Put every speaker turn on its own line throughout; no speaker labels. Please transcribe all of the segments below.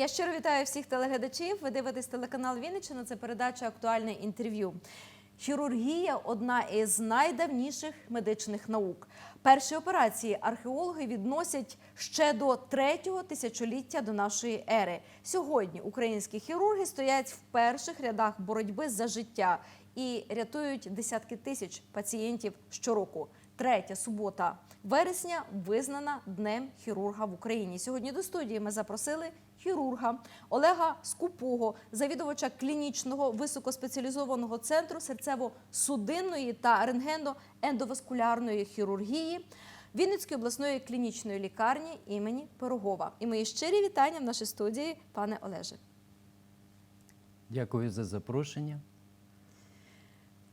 Я щиро вітаю всіх телеглядачів. Ви дивитесь телеканал Вінниччина. Це передача Актуальне інтерв'ю. Хірургія одна із найдавніших медичних наук. Перші операції археологи відносять ще до третього тисячоліття до нашої ери. Сьогодні українські хірурги стоять в перших рядах боротьби за життя і рятують десятки тисяч пацієнтів щороку. Третя субота вересня визнана днем хірурга в Україні. Сьогодні до студії ми запросили хірурга Олега Скупого, завідувача клінічного високоспеціалізованого центру серцево-судинної та рентгенно-ендоваскулярної хірургії Вінницької обласної клінічної лікарні імені Пирогова. І мої щирі вітання в нашій студії, пане Олеже.
Дякую за запрошення.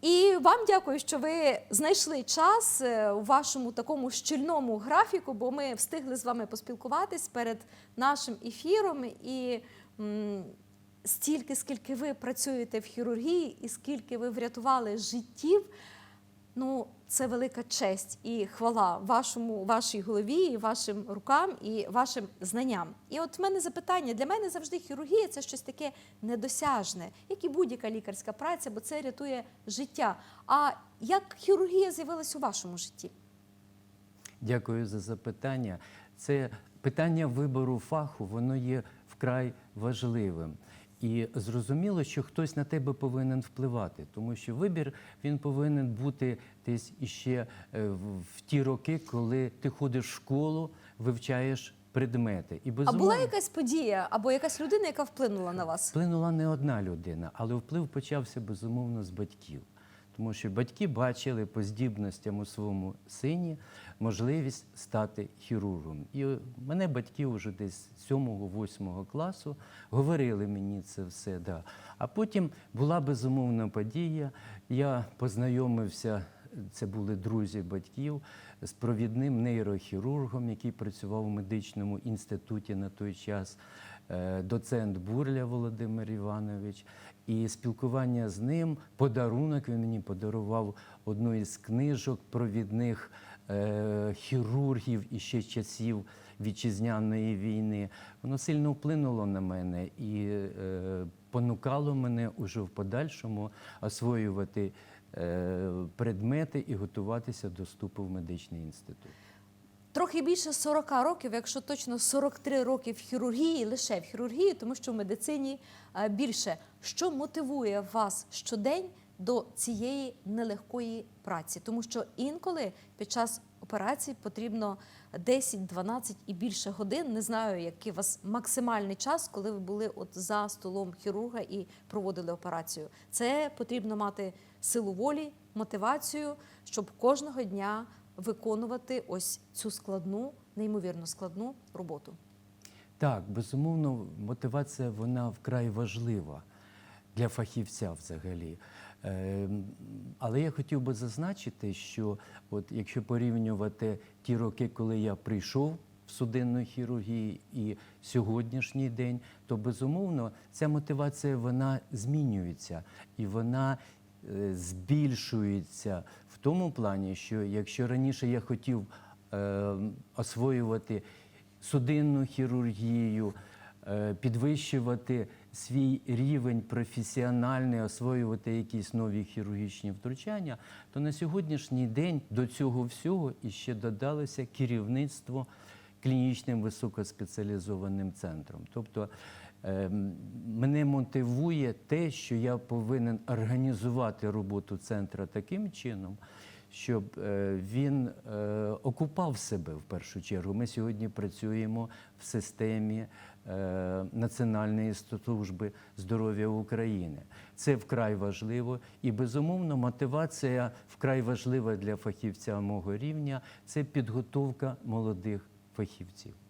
І вам дякую, що ви знайшли час е, у вашому такому щільному графіку, бо ми встигли з вами поспілкуватись перед нашим ефіром. І стільки, скільки ви працюєте в хірургії, і скільки ви врятували життів, ну це велика честь і хвала вашому, вашій голові, і вашим рукам і вашим знанням. І от в мене запитання: для мене завжди хірургія це щось таке недосяжне, як і будь-яка лікарська праця, бо це рятує життя. А як хірургія з'явилась у вашому житті?
Дякую за запитання. Це питання вибору фаху, воно є вкрай важливим. І зрозуміло, що хтось на тебе повинен впливати, тому що вибір він повинен бути десь іще е, в ті роки, коли ти ходиш в школу, вивчаєш предмети. І
А була якась подія або якась людина, яка вплинула на вас?
Вплинула не одна людина, але вплив почався безумовно з батьків. Тому що батьки бачили по здібностям у своєму сині можливість стати хірургом. І мене батьки вже десь 7-8 класу говорили мені це все. Да. А потім була безумовна подія. Я познайомився, це були друзі батьків, з провідним нейрохірургом, який працював у медичному інституті на той час е, доцент Бурля Володимир Іванович. І спілкування з ним, подарунок він мені подарував одну із книжок провідних е, хірургів і ще часів вітчизняної війни. Воно сильно вплинуло на мене і е, понукало мене уже в подальшому освоювати е, предмети і готуватися до вступу в медичний інститут.
Трохи більше 40 років, якщо точно 43 роки в хірургії, лише в хірургії, тому що в медицині е, більше. Що мотивує вас щодень до цієї нелегкої праці? Тому що інколи під час операції потрібно 10, 12 і більше годин. Не знаю, який у вас максимальний час, коли ви були от за столом хірурга і проводили операцію. Це потрібно мати силу волі, мотивацію, щоб кожного дня виконувати ось цю складну, неймовірно складну роботу.
Так, безумовно, мотивація вона вкрай важлива для фахівця взагалі. Е, Але я хотів би зазначити, що от якщо порівнювати ті роки, коли я прийшов в судинну хірургію і сьогоднішній день, то безумовно ця мотивація вона змінюється і вона збільшується в тому плані, що якщо раніше я хотів е, освоювати судинну хірургію, е, підвищувати свій рівень професіональний, освоювати якісь нові хірургічні втручання, то на сьогоднішній день до цього всього іще додалося керівництво клінічним високоспеціалізованим центром. Тобто е, мене мотивує те, що я повинен організувати роботу центру таким чином, щоб е, він е, окупав себе в першу чергу. Ми сьогодні працюємо в системі е, Національної служби здоров'я України. Це вкрай важливо, і безумовно мотивація вкрай важлива для фахівця мого рівня це підготовка молодих фахівців.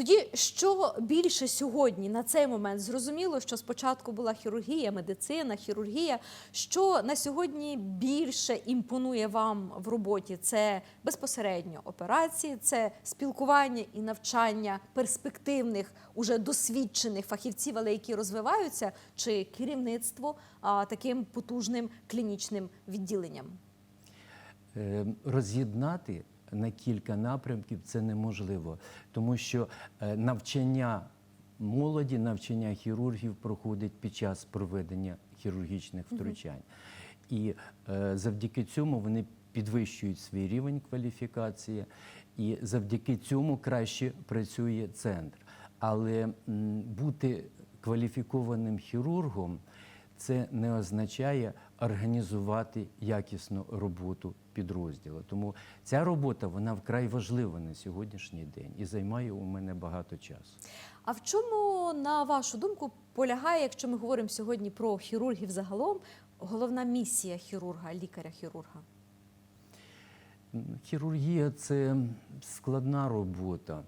Тоді що більше сьогодні на цей момент зрозуміло, що спочатку була хірургія, медицина, хірургія. Що на сьогодні більше імпонує вам в роботі? Це безпосередньо операції, це спілкування і навчання перспективних, уже досвідчених фахівців, але які розвиваються, чи керівництво а, таким потужним клінічним відділенням?
Е, роз'єднати на кілька напрямків це неможливо, тому що е, навчання молоді навчання хірургів проходить під час проведення хірургічних втручань. І е, завдяки цьому вони підвищують свій рівень кваліфікації, і завдяки цьому краще працює центр. Але бути кваліфікованим хірургом це не означає організувати якісну роботу підрозділу. Тому ця робота вона вкрай важлива на сьогоднішній день і займає у мене багато часу.
А в чому, на вашу думку, полягає, якщо ми говоримо сьогодні про хірургів загалом, головна місія хірурга, лікаря-хірурга?
Хірургія це складна робота.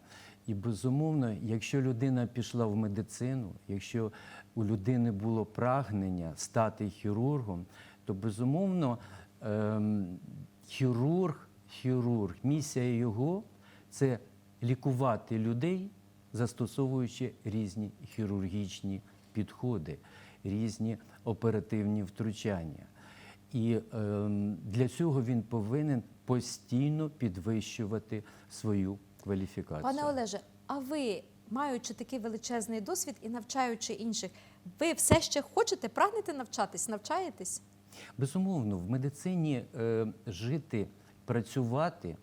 І безумовно, якщо людина пішла в медицину, якщо у людини було прагнення стати хірургом, то безумовно ем, хірург, хірург, місія його це лікувати людей, застосовуючи різні хірургічні підходи, різні оперативні втручання. І ем, для цього він повинен постійно підвищувати свою кваліфікацію.
Пане Олеже, а ви, маючи такий величезний досвід і навчаючи інших, ви все ще хочете, прагнете навчатись, навчаєтесь?
Безумовно, в медицині е, жити, працювати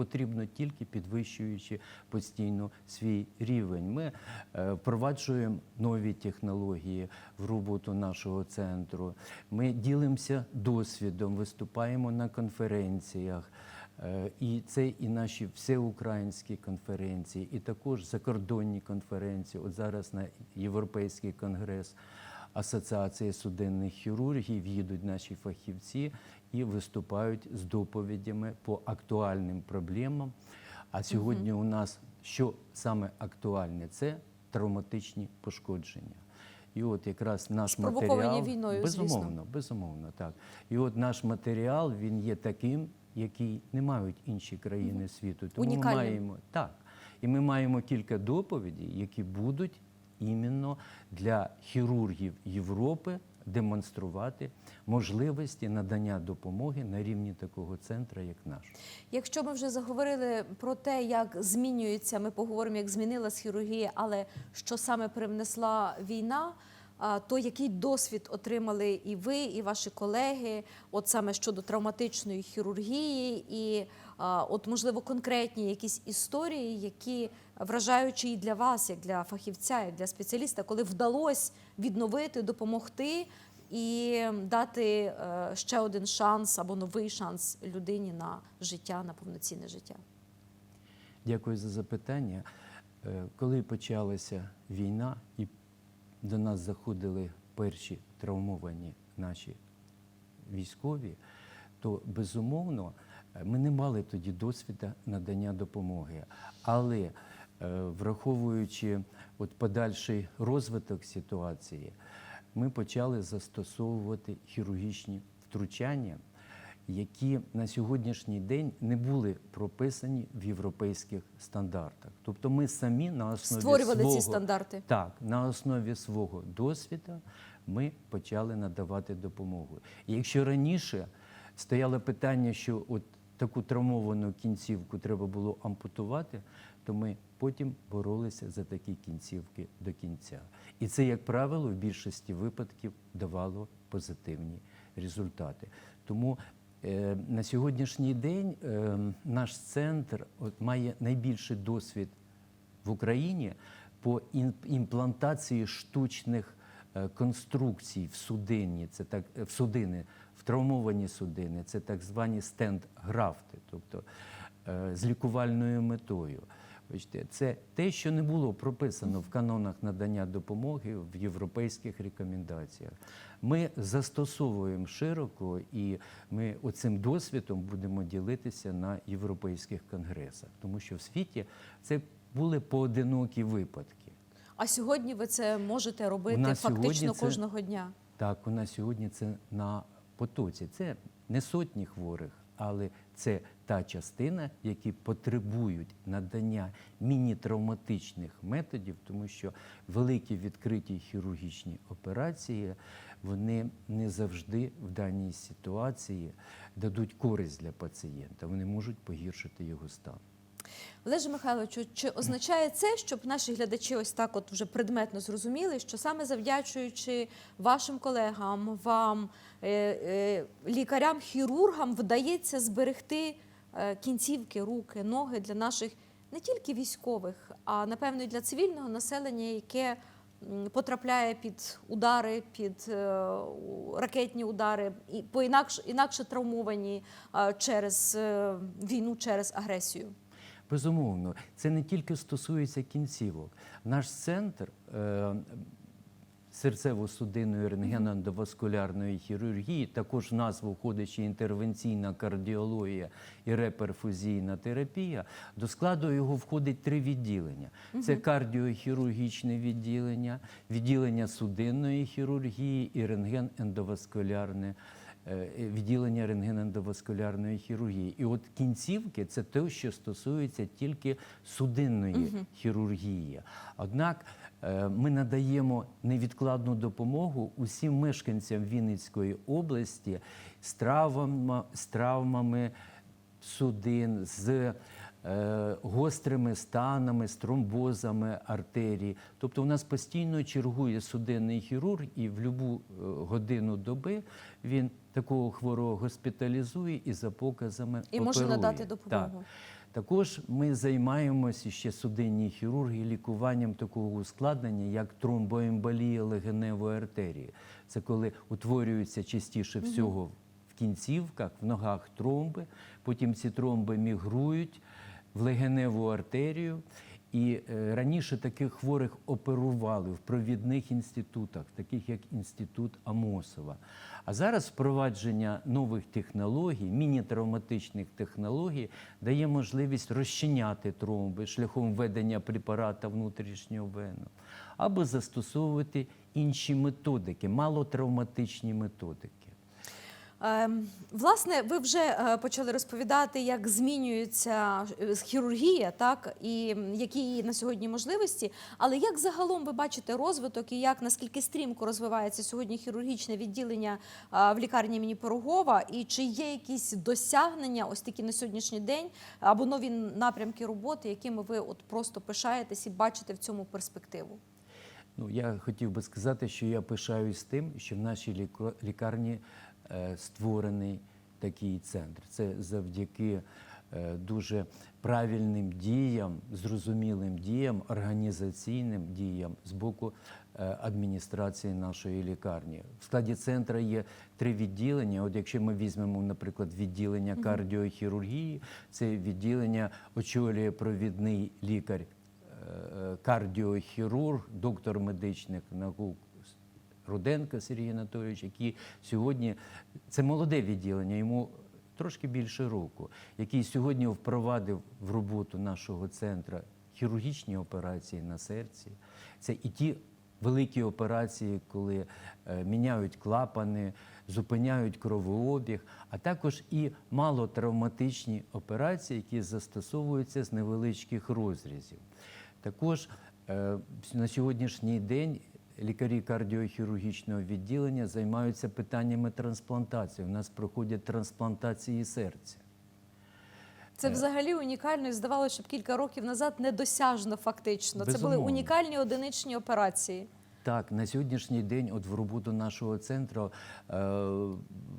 потрібно тільки підвищуючи постійно свій рівень. Ми е, впроваджуємо нові технології в роботу нашого центру. Ми ділимося досвідом, виступаємо на конференціях. Е, І це і наші всеукраїнські конференції, і також закордонні конференції. От зараз на Європейський конгрес Асоціації судинних хірургів їдуть наші фахівці і виступають з доповідями по актуальним проблемам. А сьогодні у нас що саме актуальне? Це травматичні пошкодження. І от якраз наш матеріал
війною, звісно.
безумовно, безумовно, так. І от наш матеріал він є таким, який не мають інші країни світу. Тому ми маємо так. І ми маємо кілька доповідей, які будуть іменно для хірургів Європи демонструвати можливості надання допомоги на рівні такого центру, як наш.
Якщо ми вже заговорили про те, як змінюється, ми поговоримо, як змінилась хірургія, але що саме привнесла війна, то який досвід отримали і ви, і ваші колеги, от саме щодо травматичної хірургії, і от можливо конкретні якісь історії, які вражаючі і для вас, як для фахівця, як для спеціаліста, коли вдалося відновити, допомогти. І дати е, ще один шанс або новий шанс людині на життя, на повноцінне життя.
Дякую за запитання. Е, Коли почалася війна і до нас заходили перші травмовані наші військові, то безумовно е, ми не мали тоді досвіду надання допомоги. Але е, враховуючи от подальший розвиток ситуації, ми почали застосовувати хірургічні втручання, які на сьогоднішній день не були прописані в європейських стандартах. Тобто ми самі на основі
Створювали
свого,
ці стандарти.
так, на основі свого досвіду ми почали надавати допомогу. І якщо раніше стояло питання, що от таку травмовану кінцівку треба було ампутувати, то ми потім боролися за такі кінцівки до кінця. І це, як правило, в більшості випадків давало позитивні результати. Тому на сьогоднішній день е, наш центр має найбільший досвід в Україні по імплантації штучних е, конструкцій в судині, це так е, в судини, в травмовані судини, це так звані стенд-графти, тобто е, з лікувальною метою. Бачите, це те, що не було прописано в канонах надання допомоги в європейських рекомендаціях. Ми застосовуємо широко і ми оцим досвідом будемо ділитися на європейських конгресах, тому що в світі це були поодинокі випадки.
А сьогодні ви це можете робити фактично
це-
кожного дня.
Так, у нас сьогодні це на потоці. Це не сотні хворих, але це та частина, які потребують надання міні-травматичних методів, тому що великі відкриті хірургічні операції вони не завжди в даній ситуації дадуть користь для пацієнта. Вони можуть погіршити його стан.
Олеже Михайловичу, чи означає це, щоб наші глядачі ось так от вже предметно зрозуміли, що саме завдячуючи вашим колегам, вам, е, е, лікарям, хірургам, вдається зберегти е, кінцівки, руки, ноги для наших не тільки військових, а напевно і для цивільного населення, яке потрапляє під удари, під ракетні удари, і інакше, інакше травмовані через війну, через агресію.
Безумовно, це не тільки стосується кінцівок. Наш центр е, серцево-судинної рентгеноендоваскулярної хірургії, також в назву входить ще інтервенційна кардіологія і реперфузійна терапія. До складу його входить три відділення: це кардіохірургічне відділення, відділення судинної хірургії і рентген-ендоваскулярне відділення рентгеноендоваскулярної хірургії. І от кінцівки це те, що стосується тільки судинної хірургії. Однак е, ми надаємо невідкладну допомогу усім мешканцям Вінницької області з травмами, з травмами судин, з е, гострими станами, з тромбозами артерій. Тобто у нас постійно чергує судинний хірург, і в будь-яку годину доби він такого хворого госпіталізує і за показами
І може
оперує.
надати допомогу.
Так. Також ми займаємося ще судинні хірурги лікуванням такого ускладнення, як тромбоемболія легеневої артерії. Це коли утворюються частіше всього в кінцівках, в ногах тромби, потім ці тромби мігрують в легеневу артерію. І е, раніше таких хворих оперували в провідних інститутах, таких як інститут Амосова. А зараз впровадження нових технологій, міні-травматичних технологій, дає можливість розчиняти тромби шляхом введення препарата внутрішнього вену, або застосовувати інші методики, малотравматичні методики.
Ем, Власне, ви вже е, почали розповідати, як змінюється е, хірургія, так і які її на сьогодні можливості. Але як загалом ви бачите розвиток і як наскільки стрімко розвивається сьогодні хірургічне відділення е, в лікарні імені Пирогова, і чи є якісь досягнення, ось такі на сьогоднішній день, або нові напрямки роботи, якими ви от просто пишаєтесь і бачите в цьому перспективу?
Ну, я хотів би сказати, що я пишаюсь тим, що в нашій лікарні створений такий центр. Це завдяки е, дуже правильним діям, зрозумілим діям, організаційним діям з боку е, адміністрації нашої лікарні. В складі центру є три відділення. От якщо ми візьмемо, наприклад, відділення кардіохірургії, це відділення очолює провідний лікар е, кардіохірург, доктор медичних наук Руденко Сергій Анатолійович, який сьогодні це молоде відділення, йому трошки більше року, який сьогодні впровадив в роботу нашого центру хірургічні операції на серці. Це і ті великі операції, коли е, міняють клапани, зупиняють кровообіг, а також і малотравматичні операції, які застосовуються з невеличких розрізів. Також е, на сьогоднішній день лікарі кардіохірургічного відділення займаються питаннями трансплантації. У нас проходять трансплантації серця.
Це взагалі унікально і здавалося, щоб кілька років назад недосяжно фактично. Це були унікальні одиничні операції.
Так, на сьогоднішній день, от в роботу нашого центру е,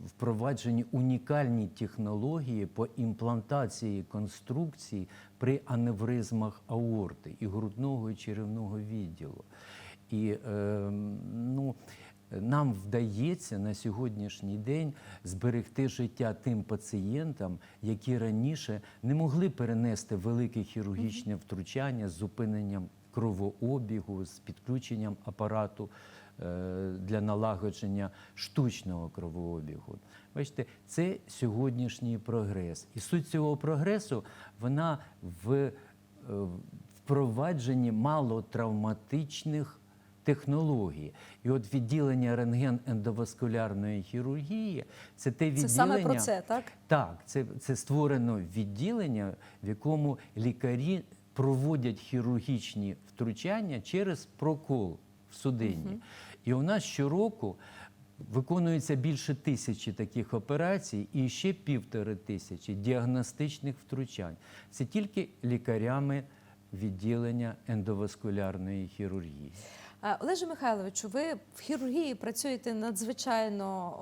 впроваджені унікальні технології по імплантації конструкцій при аневризмах аорти і грудного і черевного відділу. І е, ну, нам вдається на сьогоднішній день зберегти життя тим пацієнтам, які раніше не могли перенести велике хірургічне втручання з зупиненням кровообігу, з підключенням апарату е, для налагодження штучного кровообігу. Бачите, це сьогоднішній прогрес. І суть цього прогресу вона в е, впровадженні малотравматичних технологій. І от відділення рентген-ендоваскулярної хірургії це те відділення.
Це саме про це, так?
Так, це, це створено відділення, в якому лікарі проводять хірургічні втручання через прокол в судині. І у нас щороку Виконується більше тисячі таких операцій і ще півтори тисячі діагностичних втручань. Це тільки лікарями відділення ендоваскулярної хірургії.
Е, Олеже Михайловичу, ви в хірургії працюєте надзвичайно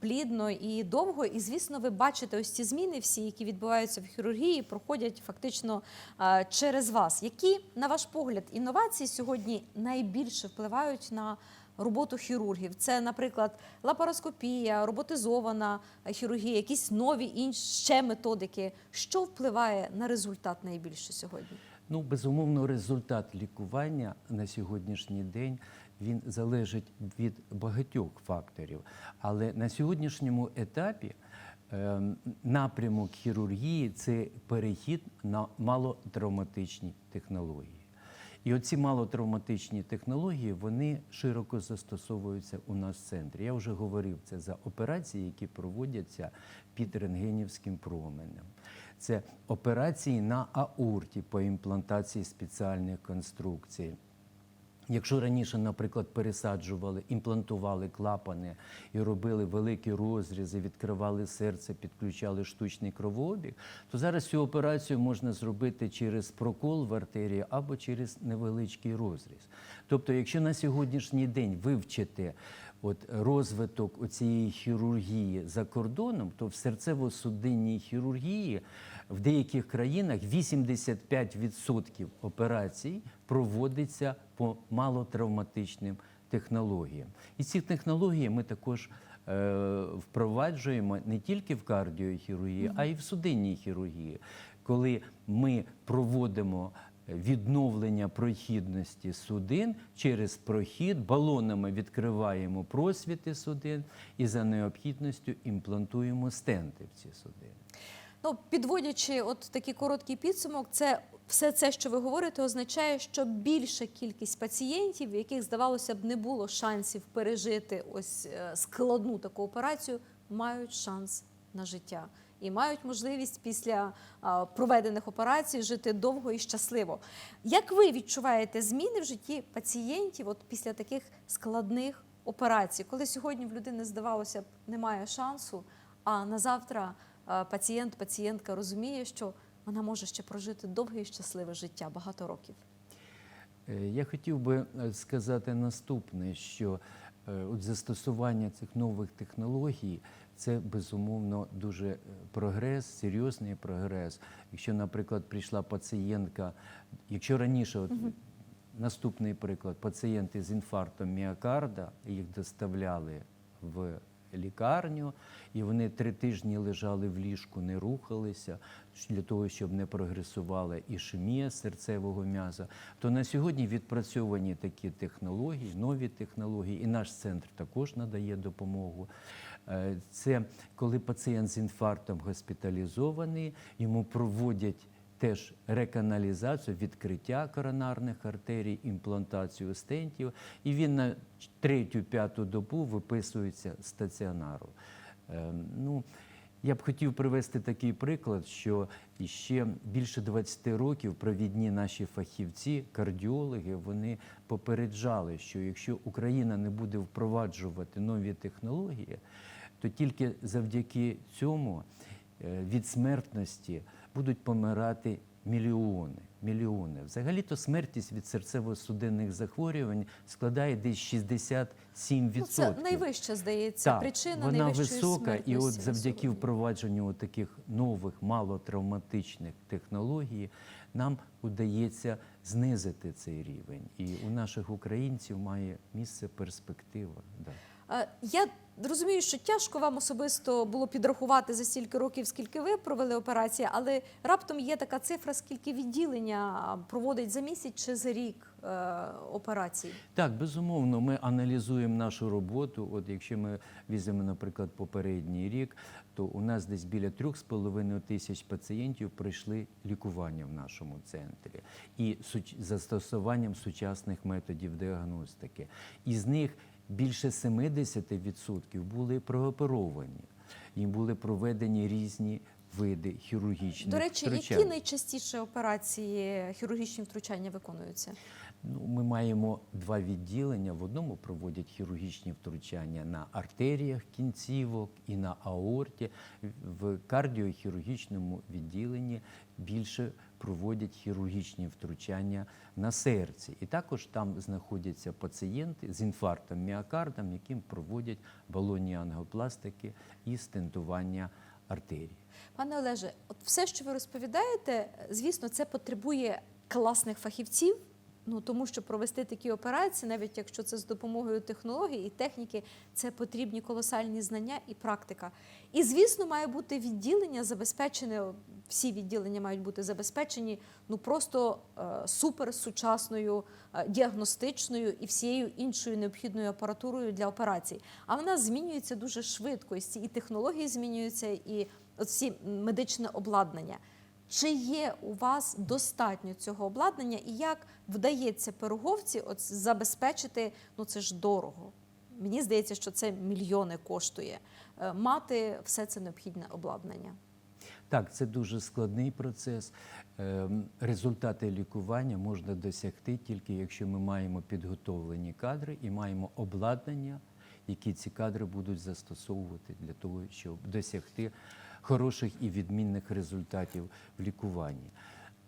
плідно і довго, і звісно, ви бачите ось ці зміни, всі, які відбуваються в хірургії, проходять фактично е, через вас. Які, на ваш погляд, інновації сьогодні найбільше впливають на роботу хірургів? Це, наприклад, лапароскопія, роботизована хірургія, якісь нові інші ще методики. Що впливає на результат найбільше сьогодні?
Ну, безумовно, результат лікування на сьогоднішній день він залежить від багатьох факторів. Але на сьогоднішньому етапі ем, напрямок хірургії це перехід на малотравматичні технології. І оці малотравматичні технології вони широко застосовуються у нас в центрі. Я вже говорив це за операції, які проводяться під рентгенівським променем. Це операції на аорті по імплантації спеціальних конструкцій. Якщо раніше, наприклад, пересаджували, імплантували клапани і робили великі розрізи, відкривали серце, підключали штучний кровообіг, то зараз цю операцію можна зробити через прокол в артерії або через невеличкий розріз. Тобто, якщо на сьогоднішній день вивчити от розвиток цієї хірургії за кордоном, то в серцево-судинній хірургії в деяких країнах 85% операцій проводиться по малотравматичним технологіям. І ці технології ми також е, впроваджуємо не тільки в кардіохірургії, а й в судинній хірургії, коли ми проводимо відновлення прохідності судин через прохід, балонами відкриваємо просвіти судин і за необхідністю імплантуємо стенти в ці судини.
Ну, підводячи от такий короткий підсумок, це все це, що ви говорите, означає, що більша кількість пацієнтів, в яких здавалося б не було шансів пережити ось е, складну таку операцію, мають шанс на життя і мають можливість після проведених операцій жити довго і щасливо. Як ви відчуваєте зміни в житті пацієнтів от після таких складних операцій, коли сьогодні в людини здавалося б немає шансу, а на завтра пацієнт, пацієнтка розуміє, що вона може ще прожити довге і щасливе життя багато років.
Е, Я хотів би е, сказати наступне, що е, от застосування цих нових технологій це безумовно дуже е, прогрес, серйозний прогрес. Якщо, наприклад, прийшла пацієнтка, якщо раніше, от, наступний приклад, пацієнти з інфарктом міокарда, їх доставляли в лікарню, і вони три тижні лежали в ліжку, не рухалися для того, щоб не прогресувала ішемія серцевого м'яза, то на сьогодні відпрацьовані такі технології, нові технології, і наш центр також надає допомогу. Е, Це коли пацієнт з інфарктом госпіталізований, йому проводять теж реканалізацію, відкриття коронарних артерій, імплантацію стентів, і він на третю-п'яту добу виписується стаціонару. Е, Ну, я б хотів привести такий приклад, що ще більше 20 років провідні наші фахівці, кардіологи, вони попереджали, що якщо Україна не буде впроваджувати нові технології, то тільки завдяки цьому е, від смертності будуть помирати мільйони. Мільйони. Взагалі-то смертність від серцево-судинних захворювань складає десь 67%.
Ну, це найвища, здається,
Так,
причина
вона
найвищої
висока, і от завдяки впровадженню таких нових малотравматичних технологій нам удається знизити цей рівень. І у наших українців має місце перспектива. Да.
Е, Я розумію, що тяжко вам особисто було підрахувати за стільки років, скільки ви провели операції, але раптом є така цифра, скільки відділення проводить за місяць чи за рік е, операцій.
Так, безумовно, ми аналізуємо нашу роботу. От якщо ми візьмемо, наприклад, попередній рік, то у нас десь біля 3,5 тисяч пацієнтів пройшли лікування в нашому центрі і застосуванням сучасних методів діагностики. Із них більше 70% були прооперовані. Їм були проведені різні види хірургічних
До речі,
втручань.
які найчастіше операції хірургічні втручання виконуються?
Ну, ми маємо два відділення. В одному проводять хірургічні втручання на артеріях кінцівок і на аорті. В кардіохірургічному відділенні більше проводять хірургічні втручання на серці. І також там знаходяться пацієнти з інфарктом міокардом, яким проводять балонні ангопластики і стентування артерій.
Пане Олеже, от все, що ви розповідаєте, звісно, це потребує класних фахівців. Ну тому що провести такі операції, навіть якщо це з допомогою технологій і техніки, це потрібні колосальні знання і практика. І звісно, має бути відділення забезпечене. Всі відділення мають бути забезпечені ну просто е, суперсучасною е, діагностичною і всією іншою необхідною апаратурою для операцій. А вона змінюється дуже швидко. І технології змінюються, і от всі медичне обладнання. Чи є у вас достатньо цього обладнання, і як вдається пироговці от забезпечити? Ну це ж дорого. Мені здається, що це мільйони коштує е, мати все це необхідне обладнання.
Так, це дуже складний процес. Ем, Результати лікування можна досягти тільки якщо ми маємо підготовлені кадри і маємо обладнання, які ці кадри будуть застосовувати для того, щоб досягти хороших і відмінних результатів в лікуванні.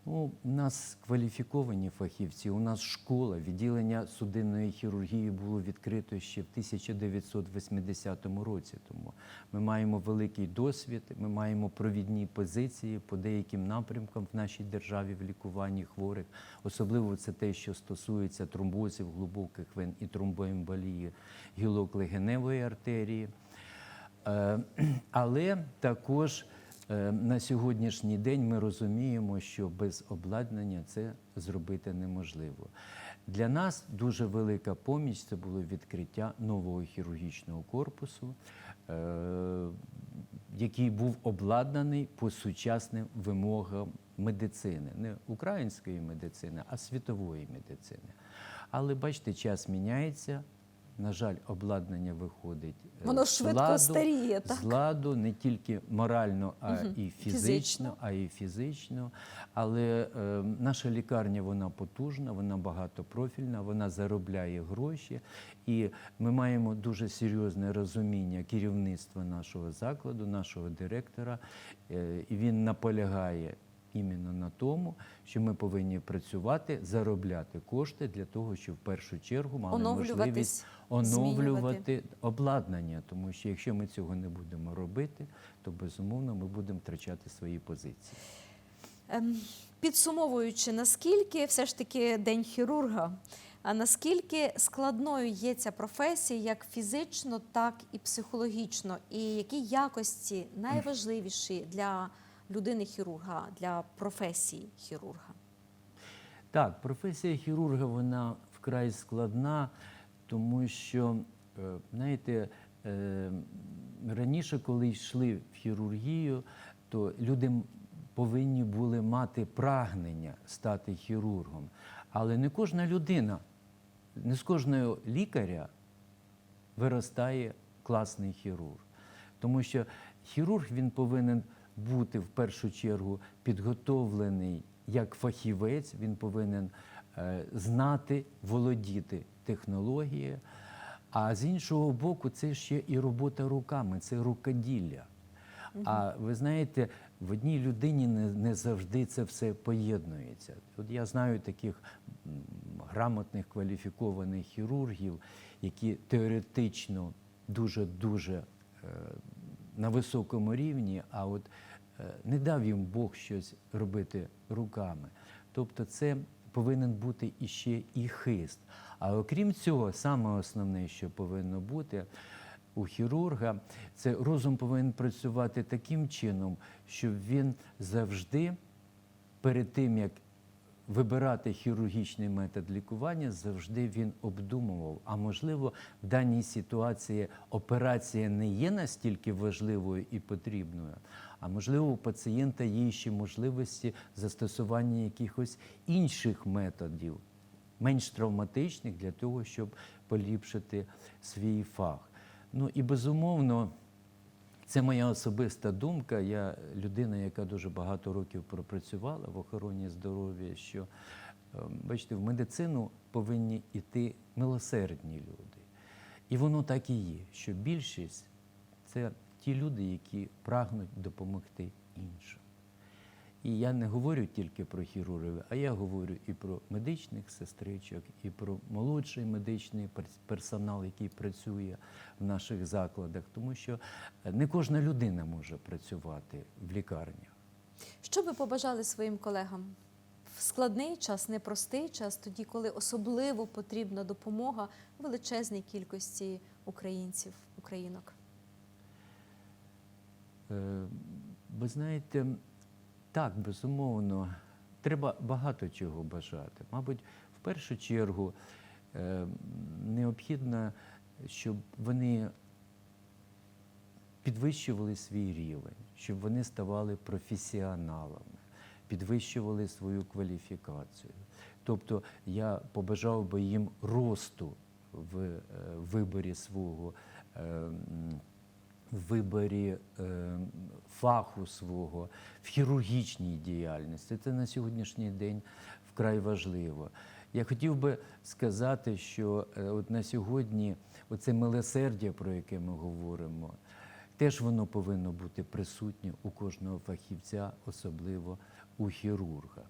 Ну, у нас кваліфіковані фахівці, у нас школа, відділення судинної хірургії було відкрито ще в 1980 році. Тому ми маємо великий досвід, ми маємо провідні позиції по деяким напрямкам в нашій державі в лікуванні хворих. Особливо це те, що стосується тромбозів глибоких вен і тромбоемболії гілок легеневої артерії. Е, Але також е, на сьогоднішній день ми розуміємо, що без обладнання це зробити неможливо. Для нас дуже велика поміч це було відкриття нового хірургічного корпусу, е, який був обладнаний по сучасним вимогам медицини, не української медицини, а світової медицини. Але бачите, час міняється. На жаль, обладнання виходить е,
Воно
з
швидко
ладу,
старіє, так?
з ладу не тільки морально, а
Мгм.
і фізично,
Фізично.
а і фізично. Але е, наша лікарня вона потужна, вона багатопрофільна, вона заробляє гроші, і ми маємо дуже серйозне розуміння керівництва нашого закладу, нашого директора. Е, і він наполягає. Іменно на тому, що ми повинні працювати, заробляти кошти для того, щоб в першу чергу мали можливість оновлювати обладнання. Тому що якщо ми цього не будемо робити, то безумовно ми будемо втрачати свої позиції.
Ем, Підсумовуючи, наскільки все ж таки день хірурга, а наскільки складною є ця професія як фізично, так і психологічно, і які якості найважливіші для людини хірурга, для професії хірурга?
Так, професія хірурга вона вкрай складна, тому що, е, знаєте, е, раніше, коли йшли в хірургію, то люди повинні були мати прагнення стати хірургом. Але не кожна людина, не з кожного лікаря виростає класний хірург. Тому що хірург він повинен бути в першу чергу підготовлений як фахівець, він повинен е, знати, володіти технологією. А з іншого боку, це ще і робота руками, це рукоділля. А ви знаєте, в одній людині не, не завжди це все поєднується. От я знаю таких грамотних кваліфікованих хірургів, які теоретично дуже-дуже е, на високому рівні, а от е, не дав їм Бог щось робити руками. Тобто це повинен бути іще і хист. А окрім цього, саме основне, що повинно бути у хірурга, це розум повинен працювати таким чином, щоб він завжди перед тим, як вибирати хірургічний метод лікування, завжди він обдумував. А можливо, в даній ситуації операція не є настільки важливою і потрібною, а можливо, у пацієнта є ще можливості застосування якихось інших методів, менш травматичних для того, щоб поліпшити свій фах. Ну і безумовно. Це моя особиста думка. Я людина, яка дуже багато років пропрацювала в охороні здоров'я, що бачите, в медицину повинні йти милосердні люди. І воно так і є, що більшість це ті люди, які прагнуть допомогти іншим. І я не говорю тільки про хірургів, а я говорю і про медичних сестричок, і про молодший медичний перс- персонал, який працює в наших закладах, тому що не кожна людина може працювати в лікарнях.
Що ви побажали своїм колегам в складний час, непростий час, тоді, коли особливо потрібна допомога величезній кількості українців, українок?
Е, Ви знаєте, так, безумовно, треба багато чого бажати. Мабуть, в першу чергу е, необхідно, щоб вони підвищували свій рівень, щоб вони ставали професіоналами, підвищували свою кваліфікацію. Тобто я побажав би їм росту в е, виборі свого. В виборі е, фаху свого, в хірургічній діяльності. Це на сьогоднішній день вкрай важливо. Я хотів би сказати, що е, от на сьогодні оце милосердя, про яке ми говоримо, теж воно повинно бути присутнє у кожного фахівця, особливо у хірурга.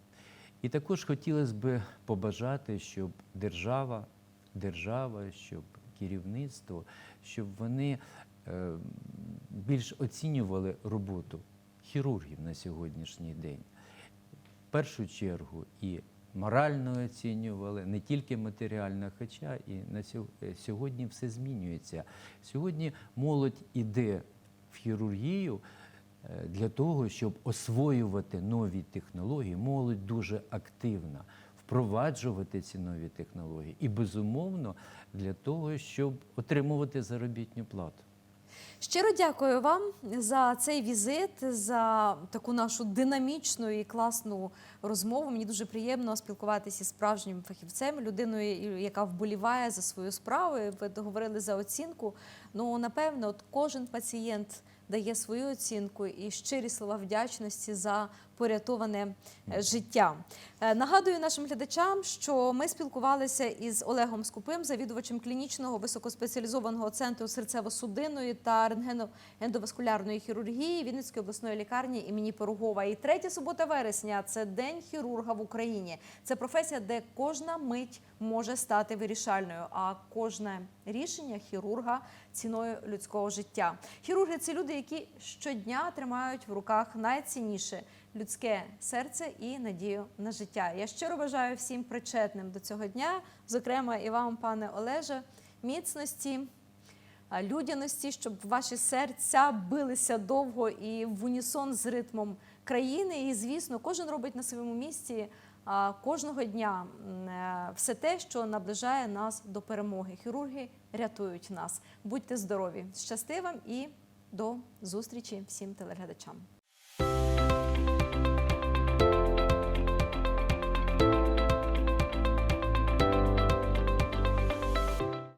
І також хотілося б побажати, щоб держава, держава, щоб керівництво, щоб вони більш оцінювали роботу хірургів на сьогоднішній день. В першу чергу і морально оцінювали, не тільки матеріально, хоча і на е, сьогодні все змінюється. Сьогодні молодь іде в хірургію е, для того, щоб освоювати нові технології. Молодь дуже активна, впроваджувати ці нові технології і, безумовно, для того, щоб отримувати заробітну плату.
Щиро дякую вам за цей візит, за таку нашу динамічну і класну розмову. Мені дуже приємно спілкуватися із справжнім фахівцем, людиною, яка вболіває за свою справу. Ви договорили за оцінку. Ну, напевно, от кожен пацієнт дає свою оцінку і щирі слова вдячності за порятоване е, життя. Е, Нагадую нашим глядачам, що ми спілкувалися із Олегом Скупим, завідувачем клінічного високоспеціалізованого центру серцево-судинної та рентгено-ендоваскулярної хірургії Вінницької обласної лікарні імені Пирогова. І 3 субота вересня це день хірурга в Україні. Це професія, де кожна мить може стати вирішальною, а кожне рішення хірурга ціною людського життя. Хірурги це люди, які щодня тримають в руках найцінніше людське серце і надію на життя. Я щиро бажаю всім причетним до цього дня, зокрема і вам, пане Олеже, міцності. Людяності, щоб ваші серця билися довго і в унісон з ритмом країни. І, звісно, кожен робить на своєму місці кожного дня е, все те, що наближає нас до перемоги. Хірурги рятують нас. Будьте здорові! Щасти вам і до зустрічі всім телеглядачам.